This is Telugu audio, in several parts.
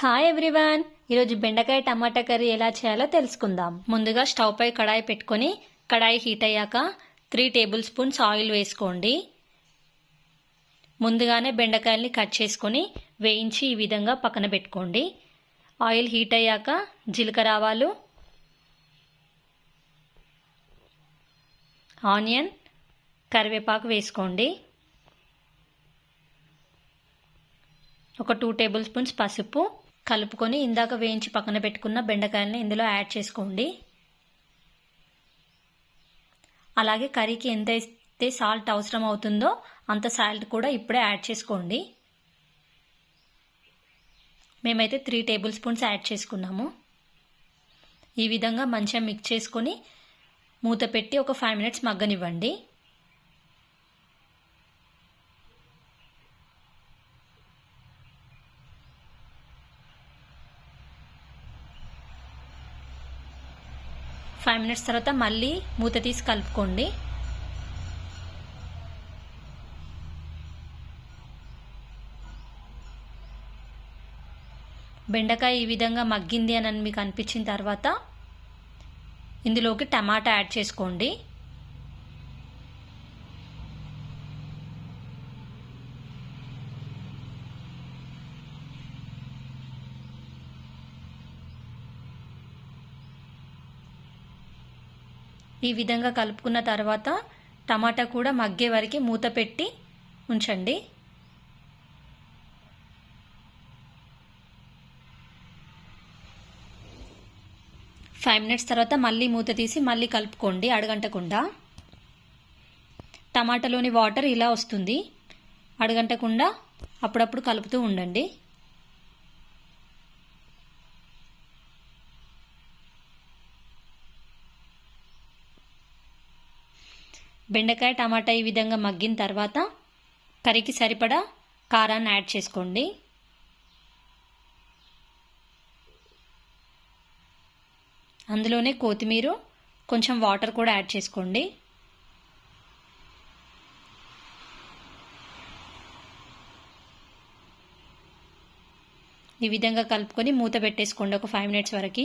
హాయ్ ఎవ్రీవన్ ఈరోజు బెండకాయ టమాటా కర్రీ ఎలా చేయాలో తెలుసుకుందాం. ముందుగా స్టవ్ పై కడాయి పెట్టుకొని కడాయి హీట్ అయ్యాక త్రీ టేబుల్ స్పూన్స్ ఆయిల్ వేసుకోండి. ముందుగానే బెండకాయల్ని కట్ చేసుకొని వేయించి ఈ విధంగా పక్కన పెట్టుకోండి. ఆయిల్ హీట్ అయ్యాక జీలకర్ర ఆవాలు ఆనియన్ కరివేపాకు వేసుకోండి. ఒక టూ టేబుల్ స్పూన్స్ పసుపు కలుపుకొని ఇందాక వేయించి పక్కన పెట్టుకున్న బెండకాయలని ఇందులో యాడ్ చేసుకోండి. అలాగే కర్రీకి ఎంత అయితే సాల్ట్ అవసరం అవుతుందో అంత సాల్ట్ కూడా ఇప్పుడే యాడ్ చేసుకోండి. మేమైతే త్రీ టేబుల్ స్పూన్స్ యాడ్ చేసుకున్నాము. ఈ విధంగా మంచిగా మిక్స్ చేసుకొని మూత పెట్టి ఒక ఫైవ్ మినిట్స్ మగ్గనివ్వండి. ఫైవ్ మినిట్స్ తర్వాత మళ్ళీ మూత తీసి కలుపుకోండి. బెండకాయ ఈ విధంగా మగ్గింది అని మీకు అనిపించిన తర్వాత ఇందులోకి టమాటా యాడ్ చేసుకోండి. ఈ విధంగా కలుపుకున్న తర్వాత టమాటా కూడా మగ్గే వరకు మూత పెట్టి ఉంచండి. ఫైవ్ మినిట్స్ తర్వాత మళ్ళీ మూత తీసి మళ్ళీ కలుపుకోండి అడగంటకుండా. టమాటాలోని వాటర్ ఇలా వస్తుంది. అడగంటకుండా అప్పుడప్పుడు కలుపుతూ ఉండండి. బెండకాయ టమాటా ఈ విధంగా మగ్గిన తర్వాత కర్రీకి సరిపడా కారాన్ని యాడ్ చేసుకోండి. అందులోనే కొత్తిమీర కొంచెం వాటర్ కూడా యాడ్ చేసుకోండి. ఈ విధంగా కలుపుకొని మూత పెట్టేసుకోండి ఒక ఫైవ్ మినిట్స్ వరకు.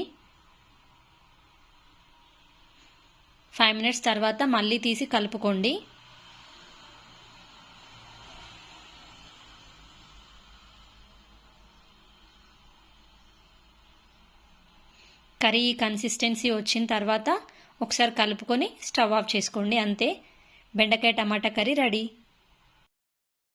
ఫైవ్ మినిట్స్ తర్వాత మళ్ళీ తీసి కలుపుకోండి. కర్రీ కన్సిస్టెన్సీ వచ్చిన తర్వాత ఒకసారి కలుపుకొని స్టవ్ ఆఫ్ చేసుకోండి అంతే. బెండకాయ టమాటా కర్రీ రెడీ.